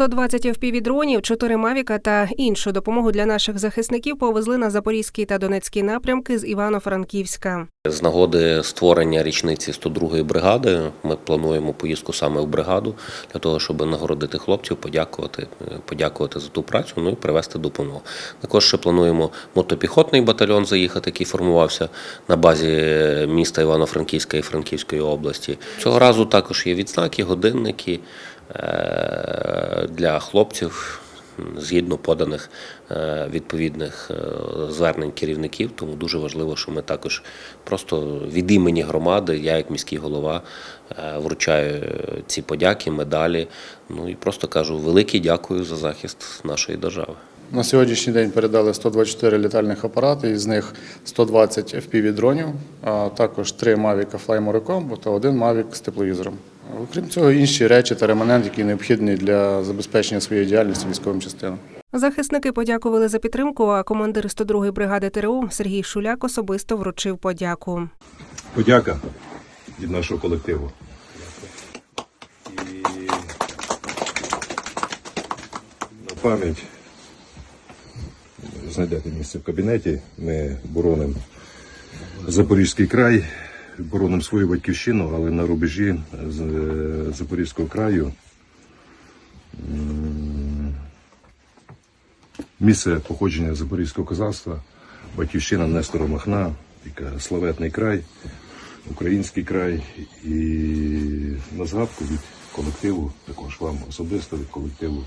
120 FPV-дронів, 4 мавіка та іншу допомогу для наших захисників повезли на Запорізький та Донецький напрямки з Івано-Франківська. З нагоди створення річниці 102-ї бригади ми плануємо поїздку саме в бригаду для того, щоб нагородити хлопців, подякувати, подякувати за ту працю, ну і привезти допомогу. Також ще плануємо мотопіхотний батальйон заїхати, який формувався на базі міста Івано-Франківська і Франківської області. Цього разу також є відзнаки, годинники е, для хлопців. Згідно поданих е, відповідних е, звернень керівників, тому дуже важливо, що ми також просто від імені громади, я як міський голова, е, вручаю ці подяки, медалі. Ну і просто кажу велике дякую за захист нашої держави. На сьогоднішній день передали 124 літальних апарати, із них 120 FPV-дронів, а також 3 Mavic Fly Moricom та один Mavic з тепловізором. Окрім цього, інші речі та реманент, які необхідні для забезпечення своєї діяльності військовим частинам. Захисники подякували за підтримку, а командир 102-ї бригади ТРО Сергій Шуляк особисто вручив подяку. Подяка від нашого колективу. І на пам'ять знайдете місце в кабінеті. Ми боронимо Запорізький край, боронимо свою батьківщину, але на рубежі з е, Запорізького краю. Місце походження Запорізького козацтва, батьківщина Нестора Махна, яка славетний край, український край. І на згадку від колективу, також вам особисто від колективу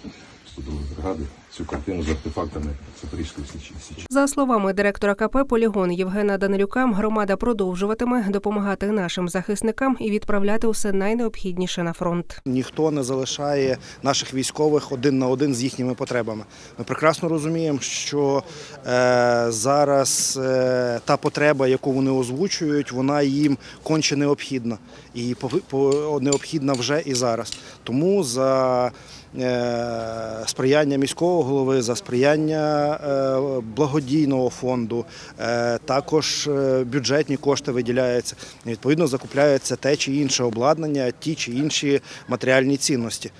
102 бригади, цю картину з артефактами Запорізької Січі. Січі. За словами директора КП Полігон Євгена Данилюка, громада продовжуватиме допомагати нашим захисникам і відправляти усе найнеобхідніше на фронт. Ніхто не залишає наших військових один на один з їхніми потребами. Ми прекрасно розуміємо, що е, зараз е, та потреба, яку вони озвучують, вона їм конче необхідна і пови- по- необхідна вже і зараз. Тому за е, сприяння міського голови, за сприяння е, благодійного фонду, е, також е, бюджетні кошти виділяються. Відповідно, закупляється те чи інше обладнання, ті чи інші матеріальні цінності.